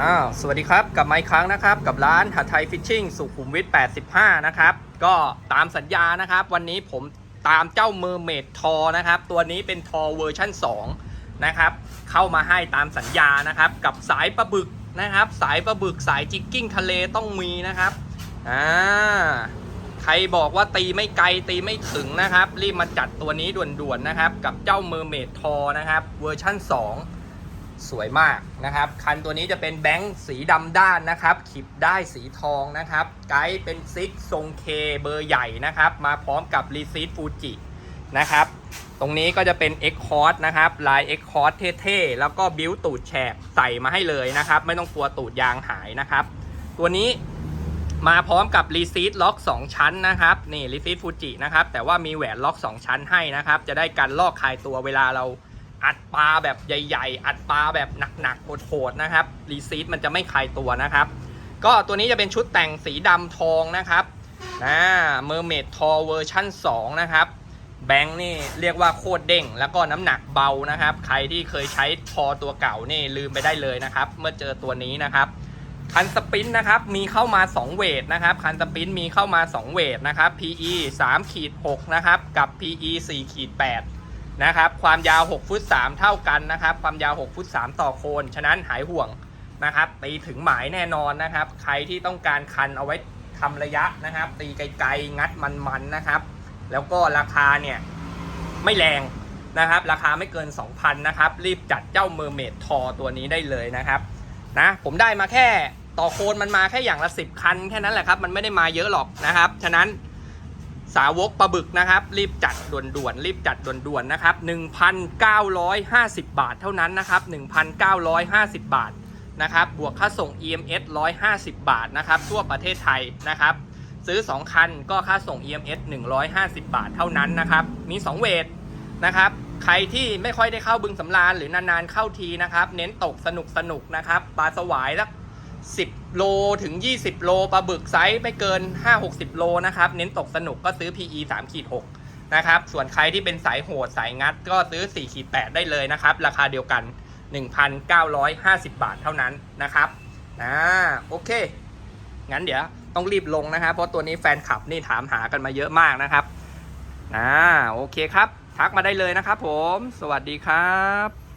อ้าวสวัสดีครับ กลับมาอีกครั้งนะครับ กับร้านหัดไทยฟิชชิ่งสุขุมวิท 85 นะครับ ก็ตามสัญญานะครับ วันนี้ผมตามเจ้าเมอร์เมดทอนะครับ ตัวนี้เป็นทอเวอร์ชั่น 2 นะครับ เข้ามาให้ตามสัญญานะครับ กับสายปลาบึกนะครับ สายปลาบึกสายจิกกิ้งทะเลต้องมีนะครับอ่าใครบอกว่าตีไม่ไกลตีไม่ถึงนะครับ รีบมาจัดตัวนี้ด่วนๆนะครับ กับเจ้าเมอร์เมดทอนะครับ เวอร์ชั่น 2 สวยมากนะครับ คันตัวนี้จะเป็นแบงค์สีดำด้านนะครับขีบได้สีทองนะครับ ไกด์เป็นซิกทรงเคเบอร์ใหญ่นะครับ มาพร้อมกับรีซีดฟูจินะครับ ตรงนี้ก็จะเป็น X c o r d นะครับ ลาย X c o r d เท่ๆ แล้วก็บิวตูดแฉกใส่มาให้เลยนะครับ ไม่ต้องกลัวตูดยางหายนะครับ ตัวนี้มาพร้อมกับรีซีดล็อก 2 ชั้นนะครับ นี่รีซีดฟูจินะครับ แต่ว่ามีแหวนล็อก 2 ชั้นให้นะครับ จะได้กันลอกคายตัวเวลาเรา อัดปลาแบบใหญ่ ๆ อัดปลาแบบหนักๆโหดๆนะครับรีซีดมันจะไม่คลายตัวนะครับ ก็ตัวนี้จะเป็นชุดแต่งสีดำทองนะครับอ่าเมอร์เมดทอเวอร์ชั่น 2 นะครับ แบงค์นี่เรียกว่าโคตรเด้ง แล้วก็น้ำหนักเบานะครับ ใครที่เคยใช้ทอตัวเก่านี่ลืมไปได้เลยนะครับ เมื่อเจอตัวนี้นะครับ คันสปรินต์นะครับ มีเข้ามา 2 เวทนะครับ คันสปรินต์มีเข้ามา 2 เวทนะครับ PE 3ขีด6นะครับ กับ PE 4ขีด8 นะครับ ความยาว 6 ฟุต 3 เท่ากันนะครับ ความยาว 6 ฟุต 3 ต่อโคน ฉะนั้นหายห่วงนะครับ ตีถึงหมายแน่นอนนะครับ ใครที่ต้องการคันเอาไว้ทำระยะนะครับ ตีไกลๆ งัดมันๆนะครับ แล้วก็ราคาเนี่ยไม่แรงนะครับ ราคาไม่เกิน 2,000นะครับ รีบจัดเจ้าเมอร์เมดทอตัวนี้ได้เลยนะครับนะผมได้มาแค่ต่อโคนมันมาแค่อย่างละ 10 คันแค่นั้นแหละครับ มันไม่ได้มาเยอะหรอกนะครับ ฉะนั้น สาวกปลาบึกนะครับ รีบจัดด่วนๆรีบจัดด่วนๆนะครับ 1,950 บาทเท่านั้นนะครับ 1,950 บาทนะครับ บวกค่าส่ง EMS 150 บาทนะครับ ทั่วประเทศไทยนะครับ ซื้อ 2 คันก็ค่าส่ง EMS 150 บาทเท่านั้นนะครับ มี 2 เวทนะครับ ใครที่ไม่ค่อยได้เข้าบึงสำราญหรือนานๆเข้าทีนะครับ เน้นตกสนุกสนุกๆนะครับ ปลาสวายสัก 10 โลถึง 20 โลปลาบึกไซส์ไม่เกิน 5-60 โลนะครับ เน้นตกสนุกก็ซื้อ PE 3ขีด6นะครับ ส่วนใครที่เป็นสายโหดสายงัดก็ซื้อ4ขีด8ได้เลยนะครับ ราคาเดียวกัน 1,950 บาทเท่านั้นนะครับอ่าโอเค งั้นเดี๋ยวต้องรีบลงนะครับ เพราะตัวนี้แฟนคลับนี่ถามหากันมาเยอะมากนะครับอ่าโอเคครับ ทักมาได้เลยนะครับผม สวัสดีครับ